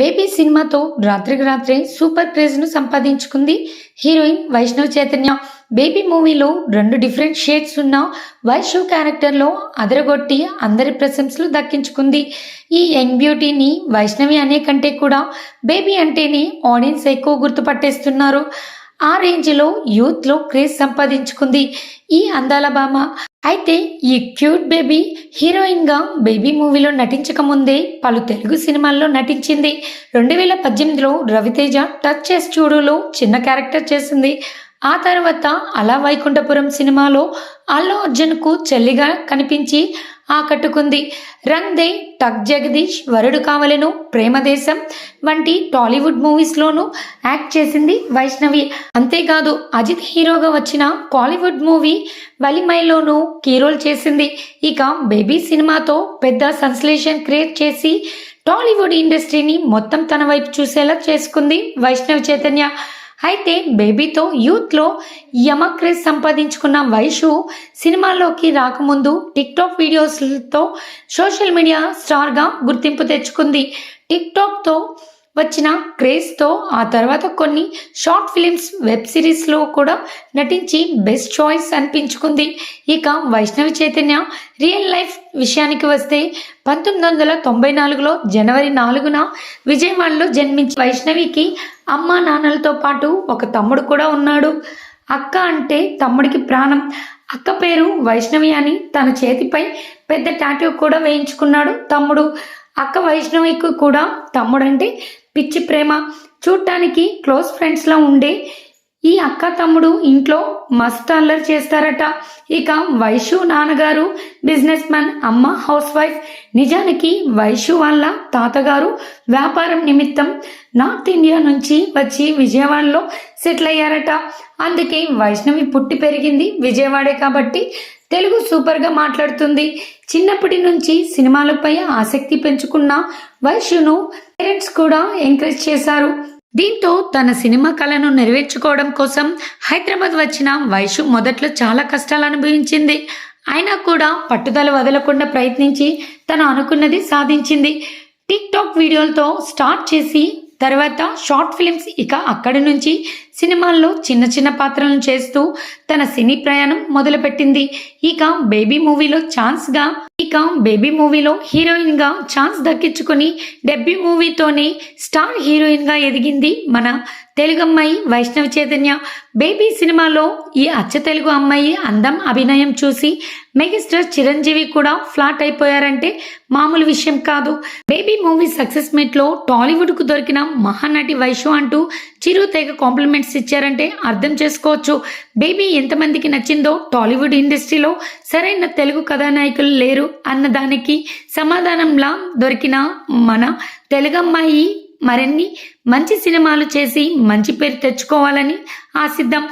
Baby సినిమాతో రాత్రికి రాత్రే సూపర్ క్రేజ్ను సంపాదించుకుంది హీరోయిన్ వైష్ణవ్ చైతన్య. బేబీ మూవీలో రెండు డిఫరెంట్ షేడ్స్ ఉన్న వైషు క్యారెక్టర్లో అదరగొట్టి అందరి ప్రశంసలు దక్కించుకుంది. ఈ యంగ్ బ్యూటీని వైష్ణవి అనే కంటే కూడా బేబీ అంటేనే ఆడియన్స్ ఎక్కువ గుర్తుపట్టేస్తున్నారు. ఆ రేంజ్లో యూత్లో క్రేజ్ సంపాదించుకుంది. ఈ అందాల భామ అయితే ఈ క్యూట్ బేబీ హీరోయిన్గా బేబీ మూవీలో నటించక ముందే పలు తెలుగు సినిమాల్లో నటించింది. రెండు వేల పద్దెనిమిదిలో రవితేజ టచ్ చేసి చూడులో చిన్న క్యారెక్టర్ చేసింది. ఆ తర్వాత అలా వైకుంఠపురం సినిమాలో అల్లు అర్జున్కు చెల్లిగా కనిపించి ఆకట్టుకుంది. రంగ్ దే టక్ జగదీష్ వరుడు కావలను ప్రేమదేశం వంటి టాలీవుడ్ మూవీస్లోనూ యాక్ట్ చేసింది వైష్ణవి. అంతేకాదు అజిత్ హీరోగా వచ్చిన కాలీవుడ్ మూవీ వలిమైలోనూ కీరోల్ చేసింది. ఇక బేబీ సినిమాతో పెద్ద సంశ్లేషణ క్రియేట్ చేసి టాలీవుడ్ ఇండస్ట్రీని మొత్తం తన వైపు చూసేలా చేసుకుంది వైష్ణవి చైతన్య. అయితే బేబీతో యూత్లో యమక్రేజ్ సంపాదించుకున్న వైషు సినిమాల్లోకి రాకముందు టిక్టాక్ వీడియోస్తో సోషల్ మీడియా స్టార్గా గుర్తింపు తెచ్చుకుంది. టిక్టాక్తో వచ్చిన క్రేజ్తో ఆ తర్వాత కొన్ని షార్ట్ ఫిలిమ్స్ వెబ్ సిరీస్లో కూడా నటించి బెస్ట్ చాయిస్ అనిపించుకుంది. ఇక వైష్ణవి చైతన్య రియల్ లైఫ్ విషయానికి వస్తే పంతొమ్మిది వందల తొంభై నాలుగులో జనవరి నాలుగున విజయవాడలో జన్మించి వైష్ణవికి అమ్మ నాన్నలతో పాటు ఒక తమ్ముడు కూడా ఉన్నాడు. అక్క అంటే తమ్ముడికి ప్రాణం. అక్క పేరు వైష్ణవి అని తన చేతిపై పెద్ద టాటూ కూడా వేయించుకున్నాడు తమ్ముడు. అక్క వైష్ణవికి కూడా తమ్ముడంటే పిచ్చి ప్రేమ. చూడటానికి క్లోజ్ ఫ్రెండ్స్లో ఉండే ఈ అక్క తమ్ముడు ఇంట్లో మస్ట్ అల్లరి చేస్తారట. ఇక వైషు నాన్నగారు బిజినెస్ మ్యాన్ అమ్మ హౌస్ వైఫ్ నిజానికి వైషు వాళ్ళ తాతగారు వ్యాపారం నిమిత్తం నార్త్ ఇండియా నుంచి వచ్చి విజయవాడలో సెటిల్ అయ్యారట. అందుకే వైష్ణవి పుట్టి పెరిగింది విజయవాడే కాబట్టి తెలుగు సూపర్గా మాట్లాడుతుంది. చిన్నప్పటి నుంచి సినిమాలపై ఆసక్తి పెంచుకున్న వైశ్యును పేరెంట్స్ కూడా ఎంకరేజ్ చేశారు. దీంతో తన సినిమా కళను నెరవేర్చుకోవడం కోసం హైదరాబాద్ వచ్చిన వైషు మొదట్లో చాలా కష్టాలు అనుభవించింది. అయినా కూడా పట్టుదల వదలకుండా ప్రయత్నించి తను అనుకున్నది సాధించింది. టిక్ టాక్ వీడియోలతో స్టార్ట్ చేసి తర్వాత షార్ట్ ఫిలిమ్స్ ఇక అక్కడి నుంచి సినిమాల్లో చిన్న చిన్న పాత్రలను చేస్తూ తన సినీ ప్రయాణం మొదలుపెట్టింది. ఇక బేబీ మూవీలో ఛాన్స్గా ఇక బేబీ మూవీలో హీరోయిన్గా ఛాన్స్ దక్కించుకొని డెబ్యూ మూవీతోనే స్టార్ హీరోయిన్గా ఎదిగింది మన తెలుగమ్మాయి వైష్ణవి చైతన్య. బేబీ సినిమాలో ఈ అచ్చ తెలుగు అమ్మాయి అందం అభినయం చూసి మెగాస్టార్ చిరంజీవి కూడా ఫ్లాట్ అయిపోయారంటే మామూలు విషయం కాదు. బేబీ మూవీ సక్సెస్ మీట్లో టాలీవుడ్కు దొరికిన మహానటి వైషు అంటూ చిరు తెగ కాంప్లిమెంట్స్ ఇచ్చారంటే అర్థం చేసుకోవచ్చు. బేబీ ఎంతమందికి నచ్చిందో టాలీవుడ్ ఇండస్ట్రీలో సరైన తెలుగు కథానాయకులు లేరు అన్నదానికి సమాధానంలా దొరికిన మన తెలుగమ్మాయి మరిన్ని మంచి సినిమాలు చేసి మంచి పేరు తెచ్చుకోవాలని ఆశిద్దాం.